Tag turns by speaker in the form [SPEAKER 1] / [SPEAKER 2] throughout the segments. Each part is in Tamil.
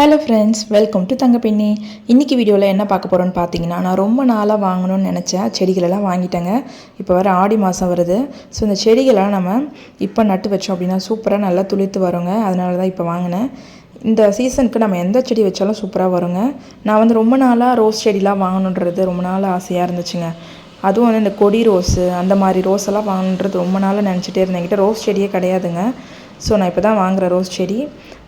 [SPEAKER 1] Hello friends welcome to Thangapenni. இன்றைக்கி வீடியோவில் என்ன பார்க்க போகிறோன்னு பார்த்தீங்கன்னா நான் ரொம்ப நாளாக வாங்கணும்னு நினச்சேன். செடிகளெல்லாம் வாங்கிட்டேங்க. இப்போ வர ஆடி மாதம் வருது. ஸோ இந்த செடிகளெல்லாம் நம்ம இப்போ நட்டு வச்சோம் அப்படின்னா சூப்பராக நல்லா துளித்து வருங்க. அதனால தான் இப்போ வாங்கினேன். இந்த சீசனுக்கு நம்ம எந்த செடி வச்சாலும் சூப்பராக வருங்க. நான் வந்து ரொம்ப நாளாக ரோஸ் செடிலாம் வாங்கணுன்றது ரொம்ப நாள் ஆசையாக இருந்துச்சுங்க. அதுவும் வந்து இந்த கொடி ரோஸு அந்த மாதிரி ரோஸ் எல்லாம் வாங்கணுன்றது ரொம்ப நாளாக நினச்சிட்டே இருந்தேன். கிட்டே ரோஸ் செடியே கிடையாதுங்க. ஸோ நான் இப்போ தான் வாங்குகிறேன் ரோஸ் செடி.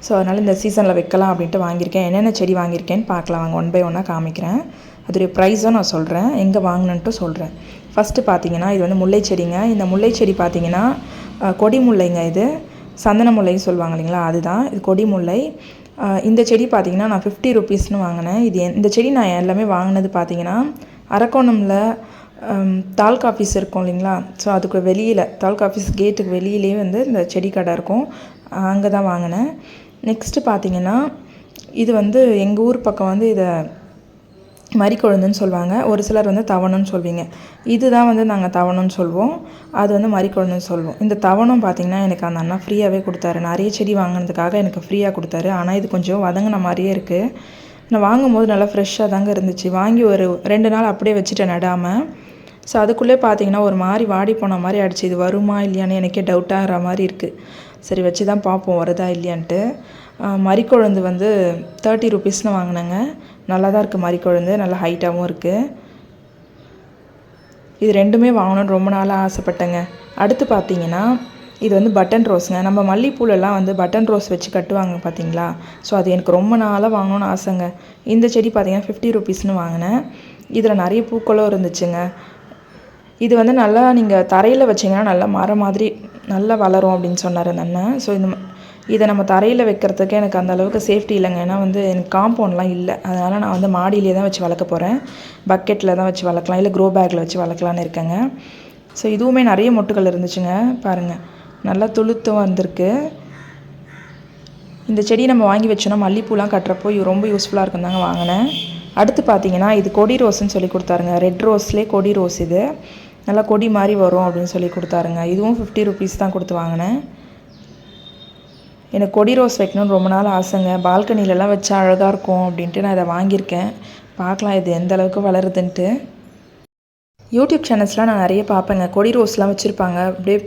[SPEAKER 1] ஸோ அதனால் இந்த சீசனில் வைக்கலாம் அப்படின்ட்டு வாங்கியிருக்கேன். என்னென்ன செடி வாங்கியிருக்கேன்னு பார்க்கலாம். வாங்க ஒன் பை ஒன்னாக காமிக்கிறேன். அதோடைய ப்ரைஸும் நான் சொல்கிறேன் எங்கே வாங்கினன்ட்டு சொல்கிறேன் ஃபஸ்ட்டு பார்த்தீங்கன்னா இது வந்து முல்லை செடிங்க. இந்த முல்லை செடி பார்த்தீங்கன்னா கொடி முல்லைங்க இது. சந்தன முல்லைன்னு சொல்லுவாங்க இல்லைங்களா? அதுதான். இது கொடி முல்லை. இந்த செடி பார்த்தீங்கன்னா நான் ஃபிஃப்டி ருபீஸ்னு வாங்கினேன். இது இந்த செடி நான் எல்லாமே வாங்கினது பார்த்தீங்கன்னா அரக்கோணமில் தாலுக்கா ஆஃபீஸ் இருக்கும் இல்லைங்களா? ஸோ அதுக்கு வெளியில் தாலுக்கா ஆஃபீஸ் கேட்டுக்கு வெளியிலேயே வந்து இந்த செடி கடை இருக்கும். அங்கே தான் வாங்கினேன். நெக்ஸ்ட்டு பார்த்தீங்கன்னா இது வந்து எங்கள் ஊர் பக்கம் வந்து இதை மறிக்கொழுந்துன்னு சொல்லுவாங்க. ஒரு சிலர் வந்து தவணுன்னு சொல்வீங்க. இதுதான் வந்து நாங்கள் தவணுன்னு சொல்லுவோம் அது வந்து மறிக்கொழுந்துன்னு சொல்லுவோம் இந்த தவணம் பார்த்தீங்கன்னா எனக்கு அந்த அண்ணா ஃப்ரீயாகவே கொடுத்தாரு. நிறைய செடி வாங்கினதுக்காக எனக்கு ஃப்ரீயாக கொடுத்தாரு. ஆனால் இது கொஞ்சம் வதங்கின மாதிரியே இருக்குது நான் வாங்கும்போது நல்லா ஃப்ரெஷ்ஷாக தாங்க இருந்துச்சு. வாங்கி ஒரு ரெண்டு நாள் அப்படியே வச்சுட்டேன் நடாமல் ஸோ அதுக்குள்ளே பார்த்தீங்கன்னா ஒரு மாதிரி வாடி போன மாதிரி ஆகிடுச்சு இது வருமா இல்லையான்னு எனக்கே டவுட்டாகிற மாதிரி இருக்குது சரி வச்சு தான் பார்ப்போம். வருதா இல்லையான்ட்டு. ஆஹ் வந்து தேர்ட்டி ருபீஸ்னு வாங்கினேங்க. நல்லா தான் இருக்குது மறிக்கொழுந்து. நல்லா ஹைட்டாகவும் இருக்குது இது ரெண்டுமே வாங்கணும்னு ரொம்ப நாளாக ஆசைப்பட்டேங்க. அடுத்து பார்த்தீங்கன்னா இது வந்து பட்டன் ரோஸுங்க நம்ம மல்லிப்பூலெல்லாம் வந்து பட்டன் ரோஸ் வச்சு கட்டுவாங்க பார்த்தீங்களா? ஸோ அது எனக்கு ரொம்ப நாளாக வாங்கணும்னு ஆசைங்க. இந்த செடி பார்த்தீங்கன்னா ஃபிஃப்டி ருபீஸ்னு வாங்கினேன். இதில் நிறைய பூக்களும் இருந்துச்சுங்க. இது வந்து நல்லா நீங்கள் தரையில் வச்சிங்கன்னா நல்லா மரம் மாதிரி நல்லா வளரும் அப்படின்னு சொன்னார் அந்த அண்ணன். ஸோ இந்த இதை நம்ம தரையில் வைக்கிறதுக்கு எனக்கு அந்த அளவுக்கு சேஃப்டி இல்லைங்க. ஏன்னா வந்து எனக்கு காம்பவுண்ட்லாம் இல்லை. அதனால் நான் வந்து மாடியிலே தான் வச்சு வளர்க்க போகிறேன் பக்கெட்டில் தான் வச்சு வளர்க்கலாம். இல்லை க்ரோ பேக்கில் வச்சு வளர்க்கலான்னு இருக்கேங்க. ஸோ இதுவுமே நிறைய மொட்டுகள் இருந்துச்சுங்க. பாருங்கள் நல்லா துளுத்தும் வந்திருக்கு. இந்த செடி நம்ம வாங்கி வச்சோன்னா மல்லிப்பூலாம் கட்டுறப்போ இது ரொம்ப யூஸ்ஃபுல்லாக இருக்கும் தாங்க வாங்கினேன். அடுத்து பார்த்தீங்கன்னா இது கொடி ரோஸ்ன்னு சொல்லி கொடுத்தாருங்க. ரெட் ரோஸ்லேயே கொடி ரோஸ் இது. நல்லா கொடி மாதிரி வரும் அப்படின்னு சொல்லி கொடுத்தாருங்க. இதுவும் ஃபிஃப்டி ருபீஸ் தான் கொடுத்து வாங்கினேன். எனக்கு கொடி ரோஸ் வைக்கணும்னு ரொம்ப நாள் ஆசைங்க. பால்கனிலலாம் வச்சா அழகாக இருக்கும் அப்படின்ட்டு நான் இதை வாங்கியிருக்கேன். பார்க்கலாம் இது எந்த அளவுக்கு வளருதுன்ட்டு. யூடியூப் சேனல்ஸ்லாம் நான் நிறைய பார்ப்பேங்க. கொடி ரோஸ்லாம் வச்சுருப்பாங்க. அப்படியே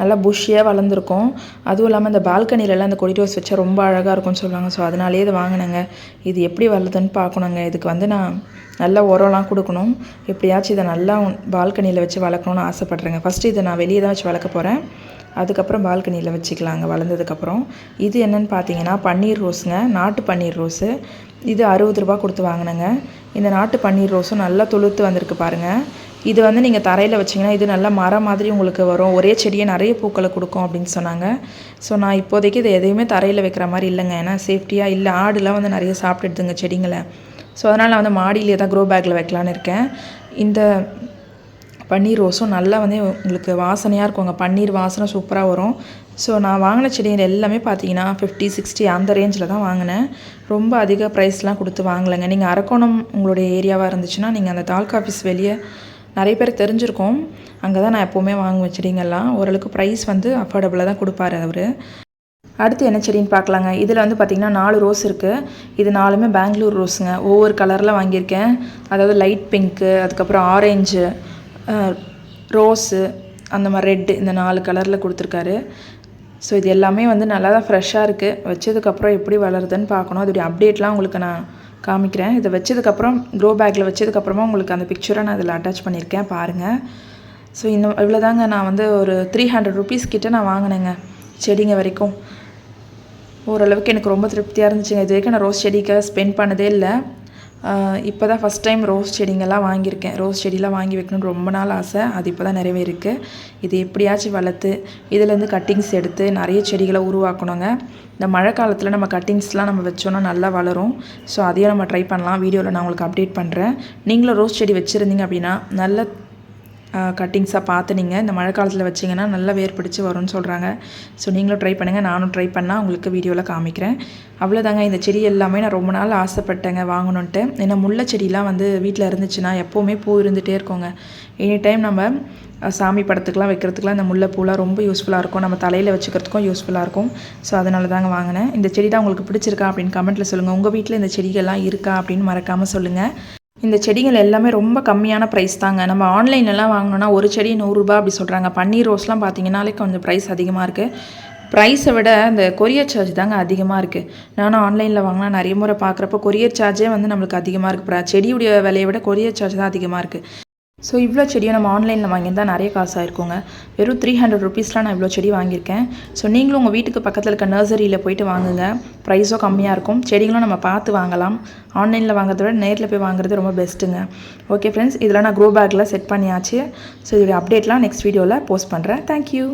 [SPEAKER 1] நல்லா புஷ்ஷியாக வளர்ந்துருக்கும். அதுவும் இல்லாமல் இந்த பால்கனிலலாம் அந்த கொடி ரோஸ் வச்சா ரொம்ப அழகாக இருக்கும்னு சொல்லுவாங்க. ஸோ அதனாலேயே இதை வாங்கினேங்க. இது எப்படி வளருதுன்னு பார்க்கணுங்க. இதுக்கு வந்து நான் நல்லா உரம்லாம் கொடுக்கணும். எப்படியாச்சும் இதை நல்லா பால்கனியில் வச்சு வளர்க்கணும்னு ஆசைப்பட்றேங்க. ஃபஸ்ட்டு இதை நான் வெளியே தான் வச்சு வளர்க்க போகிறேன் அதுக்கப்புறம் பால்கனியில் வச்சுக்கலாங்க வளர்ந்ததுக்கப்புறம். இது என்னென்னு பார்த்தீங்கன்னா பன்னீர் ரோஸுங்க. நாட்டு பன்னீர் ரோஸு. இது அறுபது ரூபா கொடுத்து வாங்கினேங்க. இந்த நாட்டு பன்னீர் ரோஸும் நல்லா துளுத்து வந்திருக்கு பாருங்கள் இது வந்து நீங்கள் தரையில் வச்சிங்கன்னா இது நல்லா மரம் மாதிரி உங்களுக்கு வரும். ஒரே செடியை நிறைய பூக்களை கொடுக்கும் அப்படின்னு சொன்னாங்க. ஸோ நான் இப்போதைக்கு இது எதையுமே தரையில் வைக்கிற மாதிரி இல்லைங்க. ஏன்னா சேஃப்டியாக இல்லை ஆடுலாம் வந்து நிறைய சாப்பிட்டுடுதுங்க செடிங்களை. ஸோ அதனால் நான் வந்து மாடியிலே தான் க்ரோ பேக்கில் வைக்கலான்னு இருக்கேன். இந்த பன்னீர் ரோஸும் நல்லா வந்து உங்களுக்கு வாசனையாக இருக்குங்க பன்னீர் வாசனை சூப்பராக வரும். ஸோ நான் வாங்கின செடிகள் எல்லாமே பார்த்தீங்கன்னா ஃபிஃப்டி சிக்ஸ்டி அந்த ரேஞ்சில் தான் வாங்கினேன். ரொம்ப அதிக ப்ரைஸ்லாம் கொடுத்து வாங்கலைங்க. நீங்கள் அரக்கோணம் உங்களுடைய ஏரியாவாக இருந்துச்சுன்னா நீங்கள் அந்த தாலுக்கா ஆஃபீஸ் வெளியே நிறைய பேர் தெரிஞ்சிருக்கோம். அங்கே தான் நான் எப்போவுமே வாங்குவேன் செடிங்கள்லாம். ஓரளவுக்கு ப்ரைஸ் வந்து அஃபோர்டபுளாக தான் கொடுப்பாரு அவர். அடுத்து என்ன செடின்னு பார்க்கலாங்க. இதில் வந்து பார்த்திங்கன்னா நாலு ரோஸ் இருக்குது இது நாலுமே பெங்களூர் ரோஸுங்க ஒவ்வொரு கலரில் வாங்கியிருக்கேன். அதாவது லைட் பிங்க்கு அதுக்கப்புறம் ஆரஞ்சு ரோஸு அந்த மாதிரி ரெட்டு இந்த நாலு கலரில் கொடுத்துருக்காரு. ஸோ இது எல்லாமே வந்து நல்லா தான் ஃப்ரெஷ்ஷாக இருக்குது வச்சதுக்கப்புறம் எப்படி வளருதுன்னு பார்க்கணும். அதோடைய அப்டேட்லாம் உங்களுக்கு நான் காமிக்கிறேன். இதை வச்சதுக்கப்புறம் க்ரோ பேக்கில் வச்சதுக்கப்புறமா உங்களுக்கு அந்த பிக்சரை நான் இதில் அட்டாச் பண்ணியிருக்கேன் பாருங்கள் ஸோ இந்த இவ்வளோதாங்க நான் வந்து ஒரு த்ரீ ஹண்ட்ரட் ருபீஸ் கிட்ட நான் வாங்கினேங்க செடிங்க வரைக்கும். ஓரளவுக்கு எனக்கு ரொம்ப திருப்தியாக இருந்துச்சுங்க. இது வரைக்கும் நான் ரோஸ் செடிக்காக ஸ்பெண்ட் பண்ணதே இல்லை. இப்போ தான் ஃபஸ்ட் டைம் ரோஸ் செடிங்கெல்லாம் வாங்கியிருக்கேன். ரோஸ் செடிலாம் வாங்கி வைக்கணும்னு ரொம்ப நாள் ஆசை. அது இப்போ தான் நிறைவேறிருக்கு இது எப்படியாச்சும் வளர்த்து இதுலேருந்து கட்டிங்ஸ் எடுத்து நிறைய செடிகளை உருவாக்கணுங்க. இந்த மழை காலத்தில் நம்ம கட்டிங்ஸ்லாம் நம்ம வச்சோன்னா நல்லா வளரும். ஸோ அதையும் நம்ம ட்ரை பண்ணலாம். வீடியோவில் நான் உங்களுக்கு அப்டேட் பண்ணுறேன் நீங்களும் ரோஸ் செடி வச்சுருந்தீங்க அப்படின்னா நல்ல கட்டிங்ஸாக பார்த்து நீங்கள் இந்த மழை காலத்தில் வச்சிங்கன்னா நல்லா வேர் பிடிச்சி வரும்னு சொல்கிறாங்க ஸோ நீங்களும் ட்ரை பண்ணுங்கள் நானும் ட்ரை பண்ணால் உங்களுக்கு வீடியோவில் காமிக்கிறேன். அவ்வளோதாங்க இந்த செடி எல்லாமே நான் ரொம்ப நாள் ஆசைப்பட்டேங்க வாங்கணுன்ட்டு ஏன்னா முல்லை செடிலாம் வந்து வீட்டில் இருந்துச்சுன்னா எப்போவுமே பூ இருந்துகிட்டே இருக்கோங்க. எனி டைம் நம்ம சாமி படத்துக்கெலாம் வைக்கிறதுக்குலாம் இந்த முல்லைப்பூலாம் ரொம்ப யூஸ்ஃபுல்லாக இருக்கும். நம்ம தலையில் வச்சுக்கிறதுக்கும் யூஸ்ஃபுல்லாக இருக்கும். ஸோ அதனால தாங்க வாங்கினேன். இந்த செடி தான் உங்களுக்கு பிடிச்சிருக்கா அப்படின்னு கமெண்ட்டில் சொல்லுங்கள் உங்கள் வீட்டில் இந்த செடிகள்லாம் இருக்கா அப்படின்னு மறக்காமல் சொல்லுங்கள் இந்த செடிகள் எல்லாமே ரொம்ப கம்மியான ப்ரைஸ் தாங்க. நம்ம ஆன்லைன்லலாம் வாங்கினோன்னா ஒரு செடி நூறுரூபா அப்படி சொல்கிறாங்க பன்னீர் ரோஸ்லாம் பார்த்தீங்கன்னாலே கொஞ்சம் ப்ரைஸ் அதிகமாக இருக்குது ப்ரைஸை விட இந்த கொரியர் சார்ஜ் தாங்க அதிகமாக இருக்குது நானும் ஆன்லைனில் வாங்கினா நிறைய முறை பார்க்குறப்போ கொரியர் சார்ஜே வந்து நம்மளுக்கு அதிகமாக இருக்குது செடியுடைய விலையை விட கொரியர் சார்ஜ் தான் அதிகமாக இருக்குது ஸோ இவ்வளோ செடியை நம்ம ஆன்லைனில் வாங்கியிருந்தால் நிறைய காசாக இருக்குங்க வெறும் த்ரீ ஹண்ட்ரட் ருபீஸ்லாம் நான் இவ்வளோ செடி வாங்கியிருக்கேன். ஸோ நீங்களும் உங்கள் வீட்டுக்கு பக்கத்தில் இருக்க நர்சரியில் போயிட்டு வாங்குங்க. ப்ரைஸும் கம்மியாக இருக்கும். செடிகளும் நம்ம பார்த்து வாங்கலாம். ஆன்லைனில் வாங்குறத விட நேரில் போய் வாங்குறது ரொம்ப பெஸ்ட்டுங்க ஓகே ஃப்ரெண்ட்ஸ் இதெல்லாம் நான் க்ரோ பேக்கில் செட் பண்ணியாச்சு. ஸோ இதோடைய அப்டேட்லாம் நெக்ஸ்ட் வீடியோவில் போஸ்ட் பண்ணுறேன் தேங்க்யூ